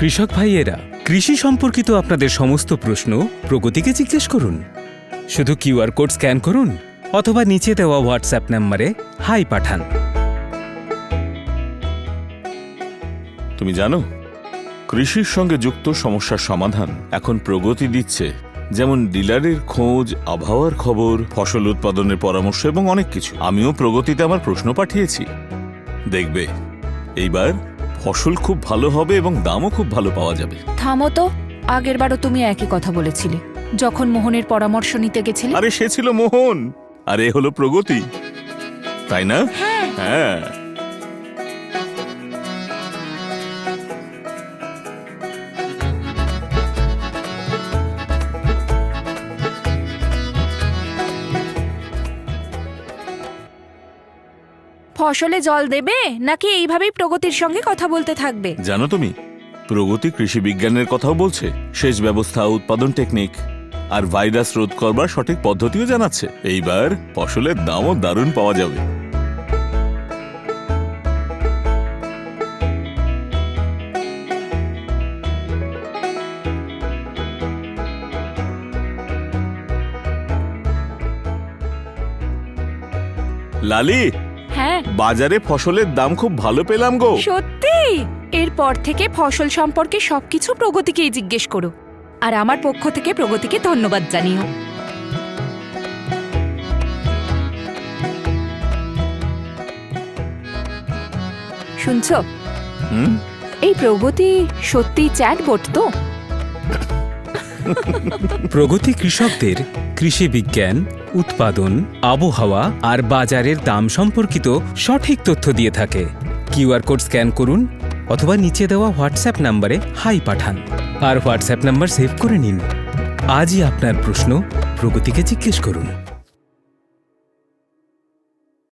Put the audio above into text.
কৃষক ভাইয়েরা, কৃষি সম্পর্কিত আপনাদের সমস্ত প্রশ্ন প্রগতিকে জিজ্ঞেস করুন। শুধু কিউআর কোড স্ক্যান করুন অথবা নিচে দেওয়া হোয়াটসঅ্যাপ নম্বরে হাই পাঠান। তুমি জানো, কৃষির সঙ্গে যুক্ত সমস্যার সমাধান এখন প্রগতি দিচ্ছে, যেমন ডিলারের খোঁজ, আবহাওয়ার খবর, ফসল উৎপাদনের পরামর্শ এবং অনেক কিছু। আমিও প্রগতিতে আমার প্রশ্ন পাঠিয়েছি। দেখবে, এইবার ফসল খুব ভালো হবে এবং দামও খুব ভালো পাওয়া যাবে। থামো তো আগেরবারও তুমি একই কথা বলেছিলে। যখন মোহনের পরামর্শ নিতে গেছিলে আরে সে ছিল মোহন আরে হলো প্রগতি। তাই না? হ্যাঁ। ফসলে জল দেবে নাকি এইভাবেই প্রগতির সঙ্গে কথা বলতে থাকবে? জানো তুমি, প্রগতি কৃষি বিজ্ঞানের কথাও বলছে। সেচ ব্যবস্থা, উৎপাদন টেকনিক আর ভাইরাস রোধ করবার সঠিক পদ্ধতিও জানাচ্ছে। এইবার ফসলের দামও দারুণ পাওয়া যাবে। লালি! হ্যাঁ। বাজারে ফসলের দাম খুব ভালো পেলাম গো। সত্যি? এরপর থেকে ফসল সম্পর্কে সবকিছু প্রগতিকেই জিজ্ঞেস করো। আর আমার পক্ষ থেকে প্রগতিকে ধন্যবাদ জানিও। শুনছো? এই প্রগতি সত্যি চ্যাটবোট তো? প্রগতি কৃষকদের কৃষি বিজ্ঞান, উৎপাদন, আবহাওয়া আর বাজারের দাম সম্পর্কিত সঠিক তথ্য দিয়ে থাকে। কিউআর কোড স্ক্যান করুন অথবা নিচে দেওয়া হোয়াটসঅ্যাপ নম্বরে হাই পাঠান। আর হোয়াটসঅ্যাপ নাম্বার সেভ করে নিন। আজই আপনার প্রশ্ন প্রগতিকে জিজ্ঞেস করুন।